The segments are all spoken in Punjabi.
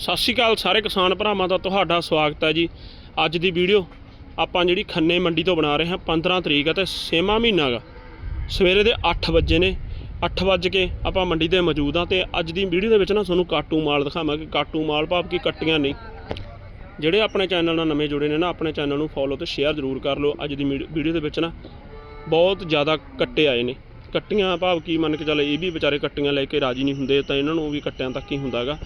ਸਤਿ ਸ਼੍ਰੀ ਅਕਾਲ ਸਾਰੇ ਕਿਸਾਨ ਭਰਾਵਾਂ ਦਾ ਤੁਹਾਡਾ ਸਵਾਗਤ ਹੈ ਜੀ। ਅੱਜ ਦੀ ਵੀਡੀਓ ਆਪਾਂ ਜਿਹੜੀ ਖੰਨੇ ਮੰਡੀ ਤੋਂ ਬਣਾ ਰਹੇ ਹਾਂ 15 ਤਰੀਕ ਹੈ ਤੇ ਛੇਵਾਂ ਮਹੀਨਾ ਗਾ। ਸਵੇਰੇ ਦੇ 8 ਵਜੇ ਨੇ 8 ਵਜ ਕੇ ਆਪਾਂ ਮੰਡੀ ਤੇ ਮੌਜੂਦ ਹਾਂ ਤੇ ਅੱਜ ਦੀ ਵੀਡੀਓ ਦੇ ਵਿੱਚ ਨਾ ਤੁਹਾਨੂੰ ਕਾਟੂ ਮਾਲ ਦਿਖਾਵਾਂਗੇ ਕਾਟੂ ਮਾਲ ਭਾਵ ਕਿ ਕੱਟੀਆਂ ਨਹੀਂ। ਜਿਹੜੇ ਆਪਣੇ ਚੈਨਲ ਨਾਲ ਨਵੇਂ ਜੁੜੇ ਨੇ ਨਾ, ਆਪਣੇ ਚੈਨਲ ਨੂੰ ਫੋਲੋ ਤੇ ਸ਼ੇਅਰ ਜ਼ਰੂਰ ਕਰ ਲਓ। ਅੱਜ ਦੀ ਮੀਡ- ਵੀਡੀਓ ਦੇ ਵਿੱਚ ਨਾ ਬਹੁਤ ਜ਼ਿਆਦਾ ਕੱਟੇ ਆਏ ਨੇ। ਕੱਟੀਆਂ ਭਾਵ ਕੀ ਮੰਨ ਕੇ ਚੱਲ ਇਹ ਵੀ ਵਿਚਾਰੇ ਕੱਟੀਆਂ ਲੈ ਕੇ ਰਾਜੀ ਨਹੀਂ ਹੁੰਦੇ, ਤਾਂ ਇਹਨਾਂ ਨੂੰ ਵੀ ਕੱਟਿਆਂ ਤੱਕ ਹੀ ਹੁੰਦਾਗਾ।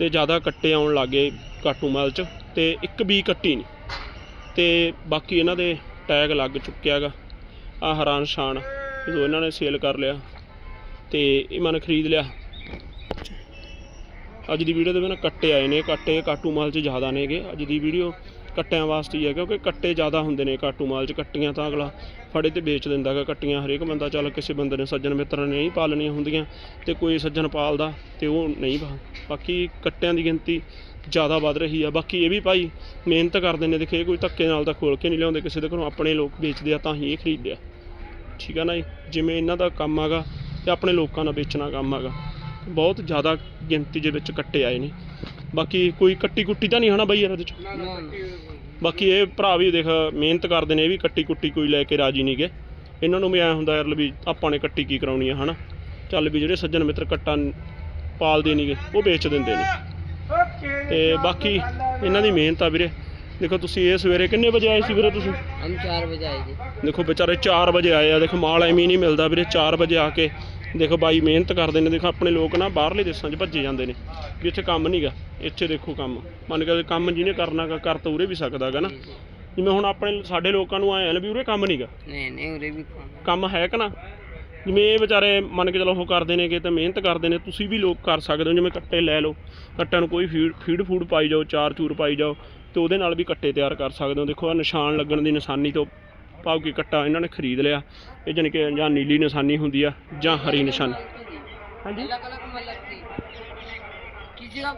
ਤੇ ਜ਼ਿਆਦਾ ਕੱਟੇ ਆਉਣ ਲੱਗੇ ਕਾਟੂ ਮਾਲ 'ਚ ਤੇ ਇੱਕ ਵੀ ਕੱਟੀ ਨਹੀਂ। ਤੇ ਬਾਕੀ ਇਹਨਾਂ ਦੇ ਟੈਗ ਲੱਗ ਚੁੱਕਿਆ ਚੁੱਕਿਆਗਾ ਆ ਹੈਰਾਨ ਸ਼ਾਨ ਜਦੋਂ ਇਹਨਾਂ ਨੇ ਸੇਲ ਕਰ ਲਿਆ ਤੇ ਇਹ ਮਨ ਖਰੀਦ ਲਿਆ। ਅੱਜ ਦੀ ਵੀਡੀਓ ਦੇ ਵਿੱਚ ਕੱਟੇ ਆਏ ਨੇ, ਕੱਟੇ ਕਾਟੂ ਮਾਲ 'ਚ ਜ਼ਿਆਦਾ ਨੇਗੇ। ਅੱਜ ਦੀ ਵੀਡੀਓ ਕੱਟਿਆਂ ਵਾਸਤੇ ਹੀ ਹੈ, ਕਿਉਂਕਿ ਕੱਟੇ ਜ਼ਿਆਦਾ ਹੁੰਦੇ ਨੇ ਕਾਟੂ ਮਾਲ 'ਚ, ਕੱਟੀਆਂ ਤਾਂ ਅਗਲਾ ਫੜੇ ਤੇ ਵੇਚ ਦਿੰਦਾ ਗਾ, ਕੱਟੀਆਂ ਹਰੇਕ ਬੰਦਾ, ਚੱਲ ਕਿਸੇ ਬੰਦੇ ਨੇ ਸੱਜਣ ਮਿੱਤਰ ਨੇ ਨਹੀਂ ਪਾਲਣੀਆਂ ਹੁੰਦੀਆਂ ਤੇ ਕੋਈ ਸੱਜਣ ਪਾਲਦਾ ਤੇ ਉਹ ਨਹੀਂ ਬਾਕੀ ਕੱਟਿਆਂ ਦੀ ਗਿਣਤੀ ਜ਼ਿਆਦਾ ਵੱਧ ਰਹੀ ਆ, ਬਾਕੀ ਇਹ ਵੀ ਭਾਈ ਮਿਹਨਤ ਕਰਦੇ ਨੇ, ਦੇਖੇ ਕੋਈ ਧੱਕੇ ਨਾਲ ਤਾਂ ਖੋਲ ਕੇ ਨਹੀਂ ਲਿਆਉਂਦੇ, ਕਿਸੇ ਦੇ ਘਰੋਂ ਆਪਣੇ ਲੋਕ ਵੇਚਦੇ ਆ ਤਾਂ ਹੀ ਇਹ ਖਰੀਦਦੇ ਆ। ਠੀਕ ਆ ਨਾ ਜੀ, ਜਿਵੇਂ ਇਹਨਾਂ ਦਾ ਕੰਮ ਹੈਗਾ ਤੇ ਆਪਣੇ ਲੋਕਾਂ ਨਾਲ ਵੇਚਣਾ ਕੰਮ ਹੈਗਾ ਬਹੁਤ ਜ਼ਿਆਦਾ ਗਿਣਤੀ ਦੇ ਵਿੱਚ ਕੱਟੇ ਆਏ ਨੇ। ਬਾਕੀ ਕੋਈ ਕੱਟੀ ਕੁੱਟੀ ਤਾਂ ਨਹੀਂ ਹਨਾ ਬਾਈ ਯਾਰ ਇਹਦੇ ਚ? ਬਾਕੀ ਇਹ ਭਰਾ ਵੀ ਦੇਖ ਮਿਹਨਤ ਕਰਦੇ ਨੇ ਇਹ ਵੀ ਕੱਟੀ ਕੁੱਟੀ ਕੋਈ ਲੈ ਕੇ ਰਾਜੀ ਨਹੀਂ ਗਏ ਇਹਨਾਂ ਨੂੰ ਵੀ ਐ ਹੁੰਦਾ ਯਾਰ ਵੀ ਆਪਾਂ ਨੇ ਕੱਟੀ ਕੀ ਕਰਾਉਣੀ ਆ ਹਨਾ? ਚੱਲ ਵੀ ਜਿਹੜੇ ਸੱਜਣ ਮਿੱਤਰ ਕੱਟਾਂ ਪਾਲਦੇ ਨਹੀਂਗੇ ਉਹ ਵੇਚ ਦਿੰਦੇ ਨੇ। ਤੇ ਬਾਕੀ ਇਹਨਾਂ ਦੀ ਮਿਹਨਤ ਆ ਵੀਰੇ। ਦੇਖੋ ਤੁਸੀਂ ਇਹ ਸਵੇਰੇ ਕਿੰਨੇ ਵਜੇ ਆਏ ਸੀ ਵੀਰੇ ਤੁਸੀਂ? ਹਮ 4 ਵਜੇ ਆਏ ਜੀ। ਦੇਖੋ ਵਿਚਾਰੇ 4 ਵਜੇ ਆਏ ਆ। ਦੇਖੋ ਮਾਲ ਐਵੇਂ ਨਹੀਂ ਮਿਲਦਾ ਵੀਰੇ 4 ਵਜੇ ਆ ਕੇ ਦੇਖੋ ਬਾਈ ਮਿਹਨਤ ਕਰਦੇ ਨੇ ਦੇਖੋ ਆਪਣੇ ਲੋਕ ਨਾ ਬਾਹਰਲੇ ਦੇਸ਼ਾਂ 'ਚ ਭੱਜੇ ਜਾਂਦੇ ਨੇ ਕਿ ਇੱਥੇ ਕੰਮ ਨਹੀਂਗਾ ਇੱਥੇ ਦੇਖੋ ਕੰਮ। ਮੰਨ ਕੇ ਕੰਮ ਜਿਹਨੇ ਕਰਨਾ ਕਰਨਾਗਾ ਕਰ ਤਾਂ ਉਰੇ ਵੀ ਸਕਦਾਗਾ ਨਾ। ਜਿਵੇਂ ਹੁਣ ਆਪਣੇ ਸਾਡੇ ਲੋਕਾਂ ਨੂੰ ਆਏ ਵੀ ਉਰੇ ਕੰਮ ਨਹੀਂਗਾ ਨਹੀਂ ਨਹੀਂ ਉਰੇ ਵੀ ਕੰਮ ਹੈ ਕਿ ਨਾ? ਜਿਵੇਂ ਇਹ ਵਿਚਾਰੇ ਮੰਨ ਕੇ ਚਲੋ ਉਹ ਕਰਦੇ ਨੇ ਨੇਗੇ ਤੇ ਮਿਹਨਤ ਕਰਦੇ ਨੇ ਤੁਸੀਂ ਵੀ ਲੋਕ ਕਰ ਸਕਦੇ ਹੋ ਜਿਵੇਂ ਕੱਟੇ ਲੈ ਲਓ। ਕੱਟਿਆਂ ਨੂੰ ਕੋਈ ਫੀਡ ਫੀਡ ਫੂਡ ਪਾਈ ਜਾਓ ਚਾਰ ਚੂਰ ਪਾਈ ਜਾਓ ਤੇ ਉਹਦੇ ਨਾਲ ਵੀ ਕੱਟੇ ਤਿਆਰ ਕਰ ਸਕਦੇ ਹੋ। ਦੇਖੋ ਆ ਨਿਸ਼ਾਨ ਲੱਗਣ ਦੀ ਨਿਸ਼ਾਨੀ ਤੋਂ ਭਾਵ ਕਿ ਕੱਟਾ ਇਹਨਾਂ ਨੇ ਖਰੀਦ ਲਿਆ ਇਹ ਜਾਣੀ ਕਿ ਜਾਂ ਨੀਲੀ ਨਿਸ਼ਾਨੀ ਹੁੰਦੀ ਆ ਜਾਂ ਹਰੀ ਨਿਸ਼ਾਨੀ ਹਾਂਜੀ अलग अलग माल लगती किसी का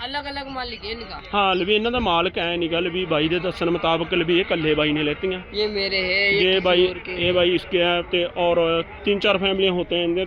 अलग अलग माल लिखे इनका ਹਾਂ ਲਵੀ ਇਹਨਾਂ ਦਾ ਮਾਲਕ ਐ ਨਹੀਂ ਗੱਲ ਵੀ ਬਾਈ ਦੇ ਦੱਸਣ ਮੁਤਾਬਕ ਲਵੀ ਇਹ ਇਕੱਲੇ ਬਾਈ ਨੇ ਲੈਤੀਆਂ ये मेरे है ये ये किसी भाई और के ये भाई इसके हैं ते और तीन चार फैमिलियां होते हैं इनके